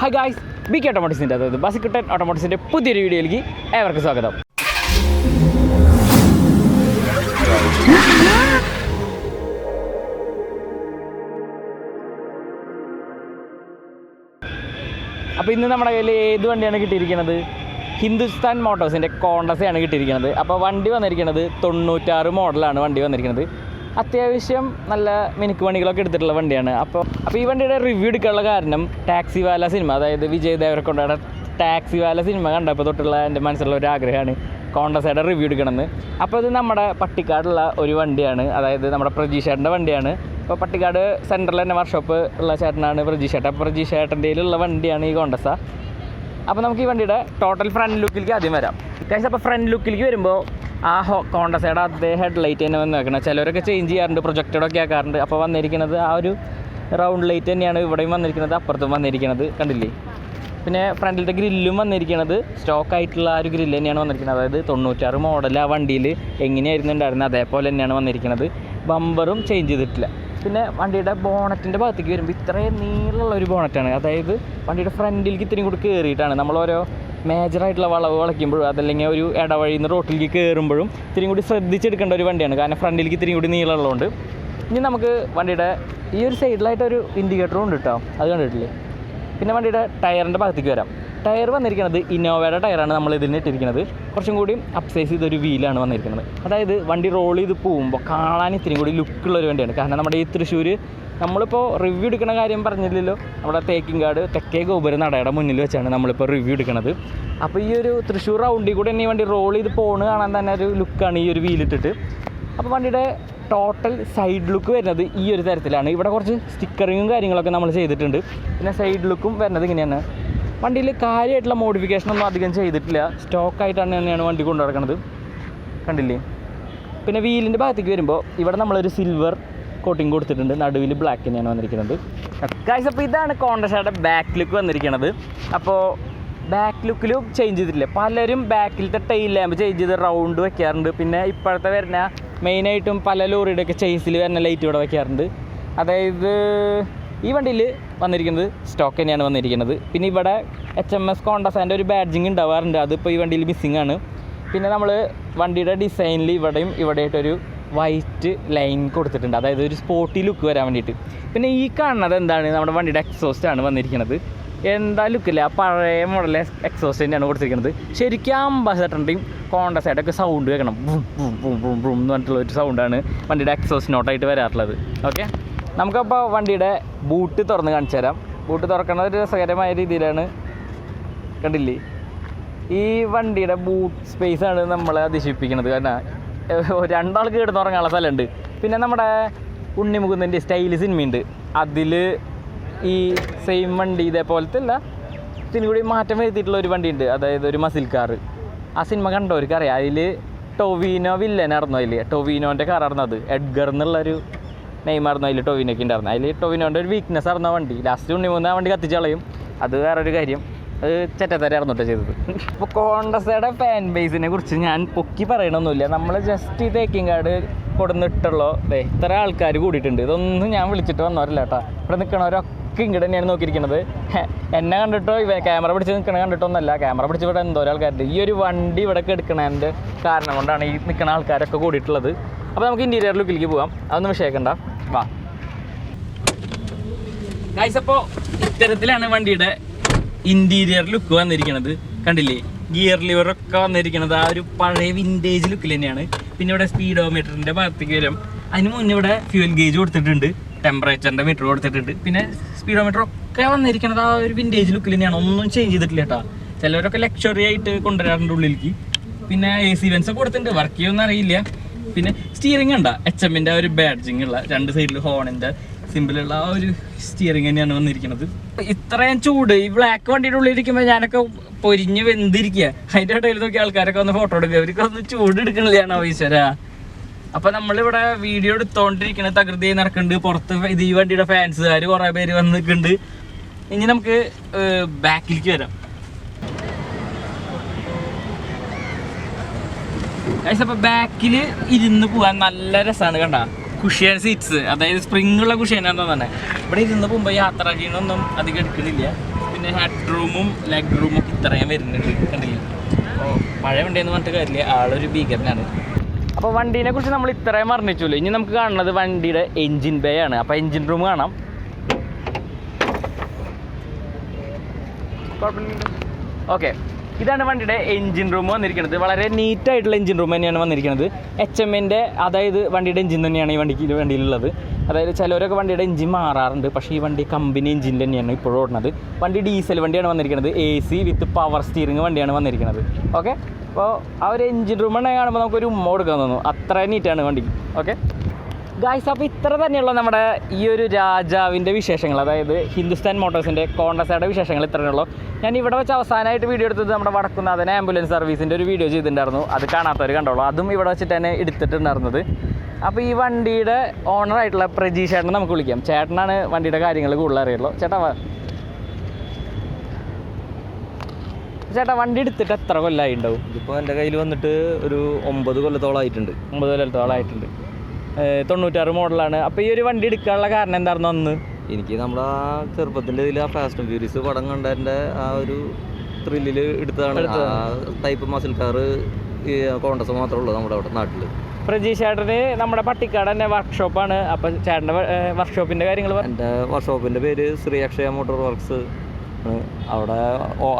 Hi guys B K ഓട്ടോമോട്ടിക്സിന്റെ അതായത് ബസിക്കുട്ടൻ ഓട്ടോമോട്ടിക്സിന്റെ പുതിയൊരു വീഡിയോയിലേക്ക് ഏവർക്കും സ്വാഗതം. അപ്പോൾ ഇന്ന് നമ്മുടെ കയ്യിൽ ഏത് വണ്ടിയാണ് കിട്ടിയിരിക്കുന്നത്? ഹിന്ദുസ്ഥാൻ മോട്ടോഴ്സിന്റെ കോണ്ടസയാണ് കിട്ടിയിരിക്കുന്നത്. അപ്പോൾ വണ്ടി വന്നിരിക്കുന്നത് തൊണ്ണൂറ്റാറ് മോഡലാണ് വണ്ടി വന്നിരിക്കുന്നത്. അത്യാവശ്യം നല്ല മിനുക്ക് പണികളൊക്കെ എടുത്തിട്ടുള്ള വണ്ടിയാണ്. അപ്പോൾ അപ്പോൾ ഈ വണ്ടിയുടെ റിവ്യൂ എടുക്കാനുള്ള കാരണം ടാക്സി വാല സിനിമ അതായത് വിജയ് കൊണ്ടാണ് ടാക്സി വാല സിനിമ കണ്ടപ്പോൾ തൊട്ടുള്ള എന്റെ മനസ്സിലുള്ള ഒരു ആഗ്രഹമാണ് കോണ്ടസയുടെ റിവ്യൂ എടുക്കണമെന്ന്. അപ്പോൾ ഇത് നമ്മുടെ പട്ടിക്കാടുള്ള ഒരു വണ്ടിയാണ്. അതായത് നമ്മുടെ പ്രജീഷേട്ടന്റെ വണ്ടിയാണ്. ഇപ്പോൾ പട്ടിക്കാട് സെന്ററിൽ തന്നെ വർക്ക്ഷോപ്പ് ഉള്ള ചേട്ടനാണ് പ്രജീഷേട്ടൻ അപ്പോൾ പ്രജീഷേട്ടന്റെ ഉള്ള വണ്ടിയാണ് ഈ കോണ്ടസ അപ്പോൾ നമുക്ക് ഈ വണ്ടിയുടെ ടോട്ടൽ ഫ്രണ്ട് ലുക്കിലേക്ക് ആദ്യം വരാം. കാശ് അപ്പോൾ ഫ്രണ്ട് ലുക്കിലേക്ക് വരുമ്പോൾ ആ ഹോ കോണ്ടസയുടെ അതേ ഹെഡ് ലൈറ്റ് തന്നെ വന്ന് വെക്കണം. ചിലരൊക്കെ ചേഞ്ച് ചെയ്യാറുണ്ട് പ്രൊജക്റ്റഡൊക്കെ ആക്കാറുണ്ട്. അപ്പോൾ വന്നിരിക്കുന്നത് ആ ഒരു റൗണ്ട് ലൈറ്റ് തന്നെയാണ് ഇവിടെയും വന്നിരിക്കുന്നത് അപ്പുറത്തും വന്നിരിക്കുന്നത്. കണ്ടില്ലേ? പിന്നെ ഫ്രണ്ടിലത്തെ ഗ്രില്ലും വന്നിരിക്കുന്നത്. സ്റ്റോക്ക് ആയിട്ടുള്ള ആ ഒരു ഗ്രില്ല് തന്നെയാണ് വന്നിരിക്കുന്നത്. അതായത് തൊണ്ണൂറ്റാറ് മോഡൽ ആ വണ്ടിയിൽ എങ്ങനെയായിരുന്നു ഉണ്ടായിരുന്നത് അതേപോലെ തന്നെയാണ് വന്നിരിക്കുന്നത്. ബമ്പറും ചേഞ്ച് ചെയ്തിട്ടില്ല. പിന്നെ വണ്ടിയുടെ ബോണറ്റിന്റെ ഭാഗത്തേക്ക് വരുമ്പോൾ ഇത്രയും നീളമുള്ള ഒരു ബോണറ്റാണ് അതായത് വണ്ടിയുടെ ഫ്രണ്ടിലേക്ക് ഇത്രയും കൂടി കയറിയിട്ടാണ് നമ്മൾ ഓരോ മേജറായിട്ടുള്ള വളവ് വളയ്ക്കുമ്പോഴും അതല്ലെങ്കിൽ ഒരു ഇടവഴിയിൽ നിന്ന് റോട്ടിലേക്ക് കയറുമ്പോഴും ഇത്രയും കൂടി ശ്രദ്ധിച്ചെടുക്കേണ്ട ഒരു വണ്ടിയാണ്. കാരണം ഫ്രണ്ടിലേക്ക് ഇത്രയും കൂടി നീളമുള്ളതുകൊണ്ട്. ഇനി നമുക്ക് വണ്ടിയുടെ ഈ ഒരു സൈഡിലായിട്ടൊരു ഇൻഡിക്കേറ്ററും ഉണ്ട് കേട്ടോ അത് കണ്ടിട്ടില്ലേ? പിന്നെ വണ്ടിയുടെ ടയറിന്റെ ഭാഗത്തേക്ക് വരാം. ടയർ വന്നിരിക്കുന്നത് ഇന്നോവയുടെ ടയറാണ് നമ്മൾ ഇതിന് ഇട്ടിരിക്കുന്നത്. കുറച്ചും കൂടി അപ്സൈസ് ചെയ്തൊരു വീലാണ് വന്നിരിക്കുന്നത്. അതായത് വണ്ടി റോൾ ചെയ്ത് പോകുമ്പോൾ കാണാൻ ഇത്തിരി കൂടി ലുക്കുള്ളൊരു വണ്ടിയാണ്. കാരണം നമ്മുടെ ഈ തൃശ്ശൂർ നമ്മളിപ്പോൾ റിവ്യൂ എടുക്കുന്ന കാര്യം പറഞ്ഞില്ലല്ലോ. നമ്മുടെ തേക്കിങ്കാട് തെക്കേ ഗോപുര നടയുടെ മുന്നിൽ വെച്ചാണ് നമ്മളിപ്പോൾ റിവ്യൂ എടുക്കുന്നത്. അപ്പോൾ ഈ ഒരു തൃശ്ശൂർ റൗണ്ടിൽ കൂടെ തന്നെ ഈ വണ്ടി റോൾ ചെയ്ത് പോണ് കാണാൻ തന്നെ ഒരു ലുക്കാണ് ഈ ഒരു വീലിട്ടിട്ട് അപ്പോൾ വണ്ടിയുടെ ടോട്ടൽ സൈഡ് ലുക്ക് വരുന്നത് ഈ ഒരു തരത്തിലാണ്. ഇവിടെ കുറച്ച് സ്റ്റിക്കറിങ്ങും കാര്യങ്ങളൊക്കെ നമ്മൾ ചെയ്തിട്ടുണ്ട്. പിന്നെ സൈഡ് ലുക്കും വരുന്നത് ഇങ്ങനെയാണ്. വണ്ടിയിൽ കാര്യമായിട്ടുള്ള മോഡിഫിക്കേഷൻ ഒന്നും അധികം ചെയ്തിട്ടില്ല. സ്റ്റോക്കായിട്ടാണ് തന്നെയാണ് വണ്ടി കൊണ്ടു നടക്കുന്നത് കണ്ടില്ലേ? പിന്നെ വീലിന്റെ ഭാഗത്തേക്ക് വരുമ്പോൾ ഇവിടെ നമ്മളൊരു സിൽവർ കോട്ടിങ് കൊടുത്തിട്ടുണ്ട്. നടുവിൽ ബ്ലാക്ക് തന്നെയാണ് വന്നിരിക്കുന്നത്. കാശ് അപ്പോൾ ഇതാണ് കോണ്ടഷയുടെ ബാക്ക് ലുക്ക് വന്നിരിക്കുന്നത് അപ്പോൾ ബാക്ക് ലുക്കിലും ചേഞ്ച് ചെയ്തിട്ടില്ല. പലരും ബാക്കിലത്തെ ടൈൽ ലാമ്പ് ചേഞ്ച് ചെയ്ത് റൗണ്ട് വെക്കാറുണ്ട്. പിന്നെ ഇപ്പോഴത്തെ വരുന്ന മെയിനായിട്ടും പല ലോറിയുടെയൊക്കെ ചേസിൽ വരുന്ന ലൈറ്റ് ഇവിടെ വെക്കാറുണ്ട്. അതായത് ഈ വണ്ടിയിൽ വന്നിരിക്കുന്നത് സ്റ്റോക്ക് തന്നെയാണ് വന്നിരിക്കുന്നത്. പിന്നെ ഇവിടെ എച്ച് എം എസ് കോണ്ടസാന്റെ ഒരു ബാഡ്ജിങ് ഉണ്ടാവാറുണ്ട്. അതിപ്പോൾ ഈ വണ്ടിയിൽ മിസ്സിംഗ് ആണ്. പിന്നെ നമ്മൾ വണ്ടിയുടെ ഡിസൈനിൽ ഇവിടെയും ഇവിടെയായിട്ടൊരു വൈറ്റ് ലൈൻ കൊടുത്തിട്ടുണ്ട്. അതായത് ഒരു സ്പോട്ടി ലുക്ക് വരാൻ വേണ്ടിയിട്ട്. പിന്നെ ഈ കാണുന്നത് എന്താണ്? നമ്മുടെ വണ്ടിയുടെ എക്സോസ്റ്റ് ആണ് വന്നിരിക്കുന്നത്. എന്താ ലുക്കില്ല പഴയ മോഡൽ എക്സോസ്റ്റ് തന്നെയാണ് കൊടുത്തിരിക്കുന്നത്. ശരിക്കും അംബാസഡറിന്റെയും കോണ്ടസൈഡ് ഒക്കെ സൗണ്ട് കേൾക്കണം. ബും ബും ബും ബും എന്ന് പറഞ്ഞിട്ടുള്ള ഒരു സൗണ്ടാണ് വണ്ടിയുടെ എക്സോസ്റ്റ് നോട്ടായിട്ട് വരാറുള്ളത്. ഓക്കെ നമുക്കപ്പോൾ വണ്ടിയുടെ ബൂട്ട് തുറന്ന് കാണിച്ചു തരാം. ബൂട്ട് തുറക്കുന്നത് ഒരു രസകരമായ രീതിയിലാണ്. കണ്ടില്ലേ? ഈ വണ്ടിയുടെ ബൂട്ട് സ്പേസ് ആണ് നമ്മളെ അതിശയിപ്പിക്കുന്നത്. കാരണം രണ്ടാൾക്ക് കിടന്നുറങ്ങാനുള്ള സ്ഥലമുണ്ട്. പിന്നെ നമ്മുടെ ഉണ്ണിമുകുന്ദന്റെ സ്റ്റൈൽ സിനിമയുണ്ട്. അതിൽ ഈ സെയിം വണ്ടി ഇതേപോലത്തെ അല്ല ഇതിന് കൂടി മാറ്റം വരുത്തിയിട്ടുള്ള ഒരു വണ്ടിയുണ്ട്. അതായത് ഒരു മസിൽ കാർ ആ സിനിമ കണ്ടവർക്ക് അറിയാം അതിൽ ടൊവീനോ വില്ലനായിരുന്നു അതിൽ ടൊവീനോന്റെ കാറായിരുന്നു അത്. എഡ്ഗർ എന്നുള്ളൊരു നെയ്മായിരുന്നു അതിൽ ടൊവിനൊക്കെ ഉണ്ടായിരുന്നു. അതിൽ ടൊവിനോന്റെ ഒരു വീക്ക്നെസ് ആയിരുന്നു വണ്ടി. ലാസ്റ്റ് ഉണ്ണി മൂന്ന് ആ വണ്ടി കത്തിച്ച് കളയും. അത് വേറൊരു കാര്യം. അത് ചെറ്റത്തരായിരുന്നു കേട്ടോ ചെയ്തത്. ഇപ്പോൾ കോണ്ടസയുടെ ഫാൻ ബേസിനെ കുറിച്ച് ഞാൻ പൊക്കി പറയണമൊന്നുമില്ല നമ്മൾ ജസ്റ്റ് ഈ തേക്കിങ്കാട് കൊടുന്നിട്ടുള്ളോ അതെ ഇത്ര ആൾക്കാർ കൂടിയിട്ടുണ്ട്. ഇതൊന്നും ഞാൻ വിളിച്ചിട്ട് വന്നവരല്ല കേട്ടോ. ഇവിടെ നിൽക്കണവരൊക്കെ ഇങ്ങോട്ട് തന്നെയാണ് നോക്കിയിരിക്കുന്നത് എന്നെ കണ്ടിട്ടോ ഇവ ക്യാമറ പിടിച്ച് നിൽക്കണ കണ്ടിട്ടൊന്നല്ല ക്യാമറ പിടിച്ച് ഇവിടെ എന്തോ ആൾക്കാരുണ്ട്. ഈ ഒരു വണ്ടി ഇവിടെ എടുക്കണതിന്റെ കാരണം കൊണ്ടാണ് ഈ നിൽക്കുന്ന ആൾക്കാരൊക്കെ കൂടിയിട്ടുള്ളത്. അപ്പോൾ നമുക്ക് ഇന്റീരിയർ ലുക്കിലേക്ക് പോകാം അതൊന്നും വിഷയിക്കണ്ട. വാ. ഇത്തരത്തിലാണ് വണ്ടിയുടെ ഇന്റീരിയർ ലുക്ക് വന്നിരിക്കുന്നത് കണ്ടില്ലേ? ഗിയർ ലിവർ ഒക്കെ വന്നിരിക്കുന്നത് ആ ഒരു പഴയ വിന്റേജ് ലുക്കിൽ തന്നെയാണ്. പിന്നെ ഇവിടെ സ്പീഡോമീറ്ററിന്റെ ഭാഗത്തേക്ക് വരും. അതിന് മുന്നേ ഇവിടെ ഫ്യൂൽ ഗേജ് കൊടുത്തിട്ടുണ്ട്. ടെമ്പറേച്ചറിന്റെ മീറ്റർ കൊടുത്തിട്ടുണ്ട്. പിന്നെ സ്പീഡോമീറ്റർ ഒക്കെ വന്നിരിക്കുന്നത് ആ ഒരു വിന്റേജ് ലുക്കിൽ തന്നെയാണ്. ഒന്നും ചേഞ്ച് ചെയ്തിട്ടില്ല കേട്ടോ ചിലവരൊക്കെ ലക്ഷറി ആയിട്ട് കൊണ്ടുവരാറുണ്ട് ഉള്ളിലേക്ക്. പിന്നെ എ സി വെൻസ് കൊടുത്തിട്ടുണ്ട്. വർക്ക് ചെയ്യുമെന്ന് അറിയില്ല. പിന്നെ സ്റ്റിയറിംഗ് ഉണ്ട എച്ച് എമ്മിന്റെ ഒരു ബാഡ്ജിങ് ഉള്ള രണ്ട് സൈഡിൽ ഹോണിന്റെ സിമ്പിളുള്ള ആ ഒരു സ്റ്റിയറിംഗ് തന്നെയാണ് വന്നിരിക്കുന്നത് ഇത്രയും ചൂട് ഈ ബ്ലാക്ക് വണ്ടിയുടെ ഉള്ളിൽ ഇരിക്കുമ്പോൾ ഞാനൊക്കെ പൊരിഞ്ഞു വെന്തിരിക്കുക അതിന്റെ ഇടയിൽ നോക്കി ആൾക്കാരൊക്കെ ഒന്ന് ഫോട്ടോ എടുക്കുക. അവർക്ക് ഒന്ന് ചൂട് എടുക്കണില്ലാണോ ഈശ്വര. അപ്പൊ നമ്മളിവിടെ വീഡിയോ എടുത്തോണ്ടിരിക്കണ തകൃതി നടക്കുന്നുണ്ട് പുറത്ത് ഇത് ഈ വണ്ടിയുടെ ഫാൻസുകാർ കുറെ പേര് വന്നിട്ടുണ്ട് ഇനി നമുക്ക് ബാക്കിലേക്ക് വരാം. ഗൈസ് അപ്പൊ ബാക്കിൽ ഇരുന്ന് പോകാൻ നല്ല രസമാണ് കണ്ട. കുഷ്യൻ സീറ്റ്സ് അതായത് സ്പ്രിങ്ങുള്ള കുഷ്യനാണെന്ന് തന്നെ ഇവിടെ ഇരുന്ന് പോകുമ്പോൾ യാത്ര ചെയ്യണമൊന്നും അധികം എടുക്കണില്ല. പിന്നെ പിന്നെ ഹെഡ് റൂമും ലെഗ് റൂമും ഇത്രയും വരുന്നുണ്ട് കണ്ടില്ല? അപ്പോൾ മഴ ഉണ്ടെന്ന് പറഞ്ഞിട്ട് കാര്യമില്ല. ആളൊരു ഭീകരനാണ്. അപ്പോൾ വണ്ടീനെ കുറിച്ച് നമ്മൾ ഇത്രയും വർണിച്ചല്ലോ ഇനി നമുക്ക് കാണുന്നത് വണ്ടിയുടെ എൻജിൻ ബേ ആണ്. അപ്പോൾ എൻജിൻ റൂം കാണാം. ഓക്കെ ഇതാണ് വണ്ടിയുടെ എഞ്ചിൻ റൂം വന്നിരിക്കുന്നത്. വളരെ നീറ്റായിട്ടുള്ള എഞ്ചിൻ റൂം തന്നെയാണ് വന്നിരിക്കുന്നത്. എച്ച് എമ്മിന്റെ അതായത് വണ്ടിയുടെ എഞ്ചിൻ തന്നെയാണ് ഈ വണ്ടിക്ക് വണ്ടിയിലുള്ളത്. അതായത് ചിലവരൊക്കെ വണ്ടിയുടെ എഞ്ചിൻ മാറാറുണ്ട്. പക്ഷേ ഈ വണ്ടി കമ്പനി എഞ്ചിൻ തന്നെയാണ് ഇപ്പോഴും ഓടുന്നത്. വണ്ടി ഡീസൽ വണ്ടിയാണ് വന്നിരിക്കുന്നത്. A C with power steering വണ്ടിയാണ് വന്നിരിക്കുന്നത്. ഓക്കെ അപ്പോൾ ആ ഒരു എൻജിൻ റൂം തന്നെ കാണുമ്പോൾ നമുക്കൊരു ഉമ്മ കൊടുക്കാൻ തോന്നുന്നു. അത്ര നീറ്റാണ് വണ്ടിക്ക്. ഓക്കെ ഗായ്സ് അപ്പോൾ ഇത്ര തന്നെയുള്ള നമ്മുടെ ഈ ഒരു രാജാവിന്റെ വിശേഷങ്ങൾ. അതായത് ഹിന്ദുസ്ഥാൻ മോട്ടോഴ്സിന്റെ കോണ്ടസയുടെ വിശേഷങ്ങൾ ഇത്രയുള്ളൂ ഞാൻ ഇവിടെ വെച്ച് അവസാനമായിട്ട് വീഡിയോ എടുത്തത് നമ്മുടെ വടക്കുന്നാഥൻ ആംബുലൻസ് സർവീസിന്റെ ഒരു വീഡിയോ ചെയ്തിട്ടുണ്ടായിരുന്നു. അത് കാണാത്തവർ കണ്ടോളൂ. അതും ഇവിടെ വെച്ചിട്ട് തന്നെ എടുത്തിട്ടുണ്ടായിരുന്നത്. അപ്പോൾ ഈ വണ്ടിയുടെ ഓണറായിട്ടുള്ള പ്രജീഷ് ചേട്ടനെ നമുക്ക് വിളിക്കാം. ചേട്ടനാണ് വണ്ടിയുടെ കാര്യങ്ങൾ കൂടുതൽ അറിയുള്ളൂ. ചേട്ടാ. ചേട്ടാ വണ്ടി എടുത്തിട്ട് എത്ര കൊല്ലമായി ഉണ്ടാവും? ഇതിപ്പോൾ എന്റെ കയ്യിൽ വന്നിട്ട് ഒരു ഒമ്പത് കൊല്ലത്തോളം ആയിട്ടുണ്ട് ഒമ്പത് കൊല്ലത്തോളം ആയിട്ടുണ്ട് തൊണ്ണൂറ്റാറ് മോഡലാണ്. അപ്പോൾ ഈ ഒരു വണ്ടി എടുക്കാനുള്ള കാരണം എന്തായിരുന്നു അന്ന്? എനിക്ക് നമ്മുടെ ആ ചെറുപ്പത്തിന്റെ ഇതിൽ ആ ഫാസ്റ്റ് ഫ്യൂരിയസ് പടം കണ്ടതിന്റെ ആ ഒരു ത്രില്ലിൽ എടുത്തതാണ്. ആ ടൈപ്പ് മസിൽ കാറ് ഈ കോണ്ടസ് മാത്രമേ ഉള്ളൂ നമ്മുടെ അവിടെ നാട്ടിൽ പ്രജീഷ് ചേട്ടന് നമ്മുടെ പട്ടിക്കാട് തന്നെ വർക്ക്ഷോപ്പാണ് അപ്പോൾ ചേട്ടന്റെ വർക്ക്ഷോപ്പിന്റെ കാര്യങ്ങൾ എന്റെ വർക്ക്ഷോപ്പിന്റെ പേര് ശ്രീ അക്ഷയ മോട്ടോർ വർക്ക്സ് അവിടെ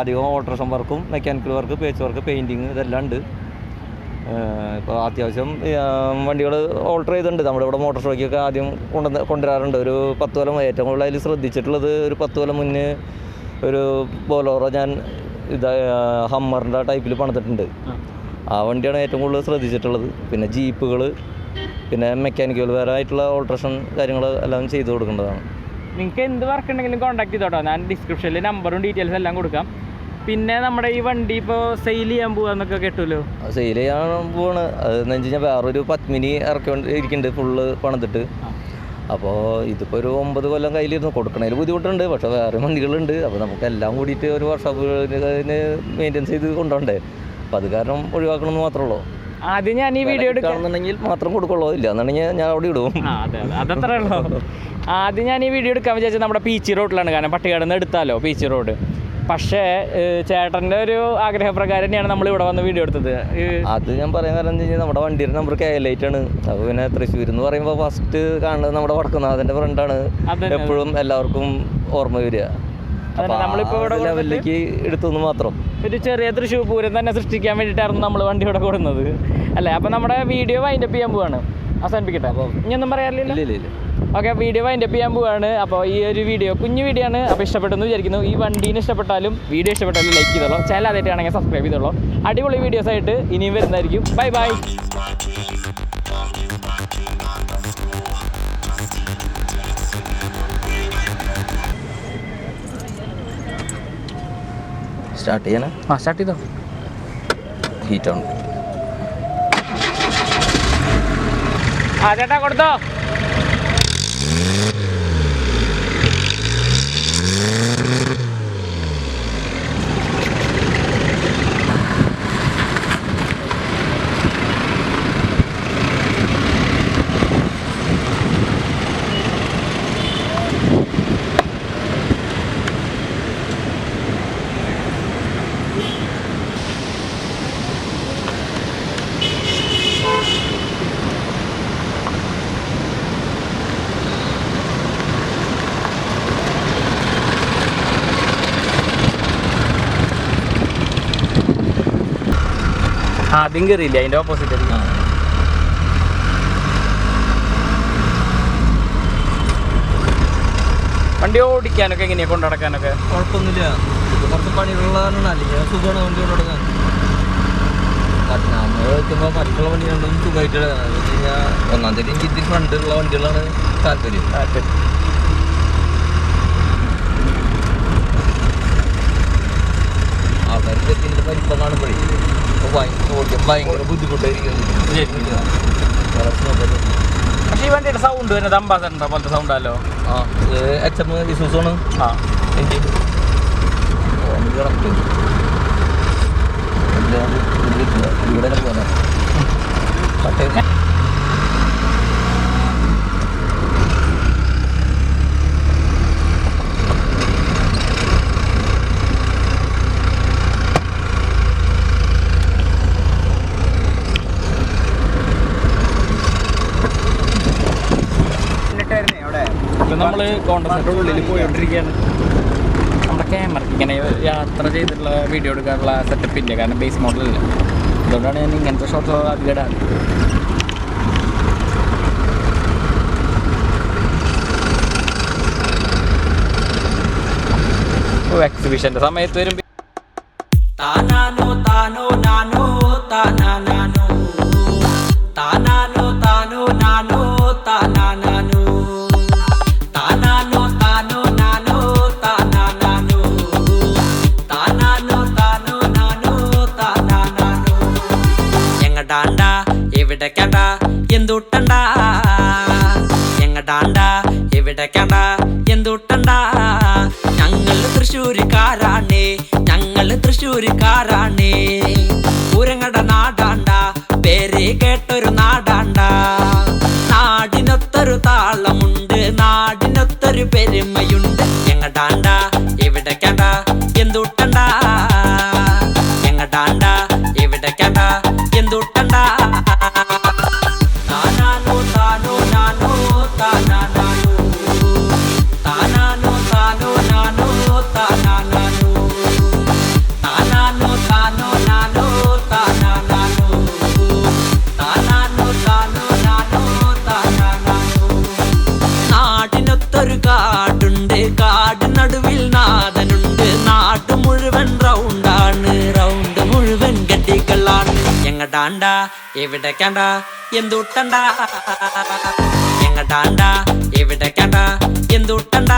അധികം ഓൾട്രേഷൻ വർക്കും mechanical work patch work painting ഇതെല്ലാം ഉണ്ട്. ഇപ്പോൾ അത്യാവശ്യം വണ്ടികൾ ഓൾട്ടർ ചെയ്തിട്ടുണ്ട്. നമ്മുടെ ഇവിടെ മോട്ടോർ ഷോയ്ക്കൊക്കെ ആദ്യം കൊണ്ടുവന്ന് കൊണ്ടുവരാറുണ്ട്. ഒരു പത്ത് കൊല്ലം ഏറ്റവും കൂടുതൽ അതിൽ ശ്രദ്ധിച്ചിട്ടുള്ളത് ഒരു പത്ത് കൊല്ലം മുന്നേ ഒരു ബോലോറോ ഞാൻ ഇത് ഹമ്മറിന്റെ ടൈപ്പിൽ പണിതിട്ടുണ്ട്. ആ. വണ്ടിയാണ് ഏറ്റവും കൂടുതൽ ശ്രദ്ധിച്ചിട്ടുള്ളത്. പിന്നെ ജീപ്പുകൾ പിന്നെ മെക്കാനിക്കൽ വേറെ ആയിട്ടുള്ള ഓൾട്രേഷൻ കാര്യങ്ങൾ എല്ലാം ചെയ്തു കൊടുക്കേണ്ടതാണ്. നിങ്ങൾക്ക് എന്ത് വർക്ക് ഉണ്ടെങ്കിലും കോൺടാക്ട് ചെയ്തോട്ടോ. ഞാൻ ഡിസ്ക്രിപ്ഷനിൽ നമ്പറും ഡീറ്റെയിൽസ് എല്ലാം കൊടുക്കാം. പിന്നെ നമ്മുടെ ഈ വണ്ടി ഇപ്പോൾ സെയിൽ ചെയ്യാൻ പോവാന്നൊക്കെ കേട്ടുമല്ലോ സെയിൽ ചെയ്യാൻ പോവാണ്. അതെന്ന് വെച്ച് കഴിഞ്ഞാൽ വേറൊരു പത്മിനി ഇറക്കിക്കൊണ്ട് ഇരിക്കുന്നുണ്ട് ഫുള്ള് പണിതിട്ട്. അപ്പോൾ ഇതിപ്പോൾ ഒരു ഒമ്പത് കൊല്ലം കയ്യിലിരുന്നു. കൊടുക്കണതിൽ ബുദ്ധിമുട്ടുണ്ട്. പക്ഷേ വേറെ വണ്ടികളുണ്ട്. അപ്പോൾ നമുക്ക് എല്ലാം കൂടിയിട്ട് ഒരു വർഷത്തിന് മെയിന്റെനൻസ് ചെയ്ത് കൊണ്ടുപോകണ്ടേ അപ്പോൾ അത് കാരണം ഒഴിവാക്കണമെന്ന് മാത്രമേ ഉള്ളൂ ആദ്യം ഞാൻ ഈ വീഡിയോ എടുക്കാന്നുണ്ടെങ്കിൽ മാത്രം കൊടുക്കുള്ളൂ. ഇല്ല എന്നുണ്ടെങ്കിൽ ഞാൻ അവിടെ ഇടും. അതത്ര അതെ അതെ. അതത്രേ ഉള്ളൂ. ആദ്യം ഞാൻ ഈ വീഡിയോ എടുക്കാൻ വിചാരിച്ചത് നമ്മുടെ പീച്ചി റോഡിലാണ് കാരണം പട്ടികടന്ന് എടുത്താലോ പീച്ചി റോഡ് പക്ഷേ ചേട്ടന്റെ ഒരു ആഗ്രഹപ്രകാരം തന്നെയാണ് നമ്മൾ ഇവിടെ വന്ന് വീഡിയോ എടുത്തത്. അത് ഞാൻ പറയുന്ന കാരണം കഴിഞ്ഞാൽ നമ്മുടെ വണ്ടിയുടെ നമ്പർ ലൈറ്റ് ആണ്. അപ്പോൾ പിന്നെ തൃശ്ശൂർ എന്ന് പറയുമ്പോൾ ഫസ്റ്റ് കാണുന്നത് നമ്മുടെ വടക്കുന്നാഥന്റെ ഫ്രണ്ടാണ് ആണ്. എപ്പോഴും എല്ലാവർക്കും ഓർമ്മ വരിക. ലെവലിലേക്ക് എടുത്തു മാത്രം. ഒരു ചെറിയ തൃശ്ശൂർ പൂരം തന്നെ സൃഷ്ടിക്കാൻ വേണ്ടിയിട്ടായിരുന്നു നമ്മൾ വണ്ടി ഇവിടെ കൊടുക്കുന്നത് അല്ലേ? അപ്പൊ നമ്മുടെ വീഡിയോ വൈൻഡപ്പ് ചെയ്യാൻ പോവാണ്. അവസാനിപ്പിക്കട്ടെ? ഇനിയൊന്നും പറയാറില്ല ഓക്കെ വീഡിയോ വൈൻഡപ്പ് ചെയ്യാൻ പോവാണ്. അപ്പോൾ ഈ ഒരു വീഡിയോ കുഞ്ഞു വീഡിയോ ആണ്. അപ്പോൾ ഇഷ്ടപ്പെട്ടെന്ന് വിചാരിക്കുന്നു. ഈ വണ്ടീനെ ഇഷ്ടപ്പെട്ടാലും വീഡിയോ ഇഷ്ടപ്പെട്ടാലും ലൈക്ക് ചെയ്തോളൂ. ചാനൽ ആദ്യമായിട്ടാണെങ്കിൽ സബ്സ്ക്രൈബ് ചെയ്തോളൂ. അടിപൊളി വീഡിയോസ് ആയിട്ട് ഇനിയും വരുന്നതായിരിക്കും. ബൈ ബൈ സ്റ്റാർട്ട് ചെയ്യാനാ? ആ സ്റ്റാർട്ട് ചെയ്തോ. ഹീറ്റ് ഓൺ ആ ചേട്ടാ കൊടുത്തോ. കയറിയില്ല അതിന്റെ ഓപ്പോസിറ്റ് വണ്ടി ഓടിക്കാനൊക്കെ എങ്ങനെയാണ് കൊണ്ടു നടക്കാനൊക്കെ? കുഴപ്പമൊന്നുമില്ല. കുറച്ച് പണികളുള്ളതാണ്. അല്ലെങ്കിൽ സുഖമാണ് വണ്ടി കൊണ്ടുനടക്കാൻ നമ്മൾ വെക്കുമ്പോൾ മറ്റുള്ള വണ്ടികളും സുഖമായിട്ട് കഴിഞ്ഞാൽ ഒന്നാം തരം എനിക്ക് ഇതിൽ ഫ്രണ്ടിലുള്ള വണ്ടികളാണ് താല്പര്യം. താല്പര്യം. ആൾക്കാർക്ക് ഇതിന്റെ വലിപ്പം കാണുമ്പോഴേ ഭയങ്കര ഓടിക്കാൻ ഭയങ്കര ബുദ്ധിമുട്ടായിരിക്കും. പക്ഷേ ഈ വണ്ടിയുടെ സൗണ്ട് വരുന്നത് അംബാസഡർ പോലത്തെ സൗണ്ട് ആ എച്ച് എം ഇസൂസാണ് ആ. ഓന് കറക്റ്റ്. ഇവിടെ പോകാൻ പട്ടേ നമ്മൾ കോൺഗ്രസിന്റെ ഉള്ളിൽ പോയോണ്ടിരിക്കുകയാണ് നമ്മുടെ ക്യാമറ ഇങ്ങനെ യാത്ര ചെയ്തിട്ടുള്ള വീഡിയോ എടുക്കാനുള്ള സെറ്റപ്പ് ഇല്ല. കാരണം ബേസ് മോഡൽ ഇല്ല അതുകൊണ്ടാണ് ഞാൻ ഇങ്ങനത്തെ ഷോട്ട് അധികം ഇടാറ്. എക്സിബിഷന്റെ സമയത്ത് വരും താനോ താനോ നാനോ താനോ താനാനോ തൃശ്ശൂരുകാരാണ് ഞങ്ങൾ തൃശ്ശൂരിക്കാരാണേ പൂരങ്ങട നാടാണ്ട പേര് കേട്ടൊരു നാടാണ്ട. നാടിനൊത്തൊരു താളമുണ്ട് നാടിനൊത്തൊരു പെരുമയുണ്ട് എങ്ങടാണ്ട എങ്ങടാണ്ട എവിടേക്കണ്ട എന്തുട്ടണ്ട എങ്ങടാണ്ട എവിടേക്കണ്ട എന്തുട്ടണ്ട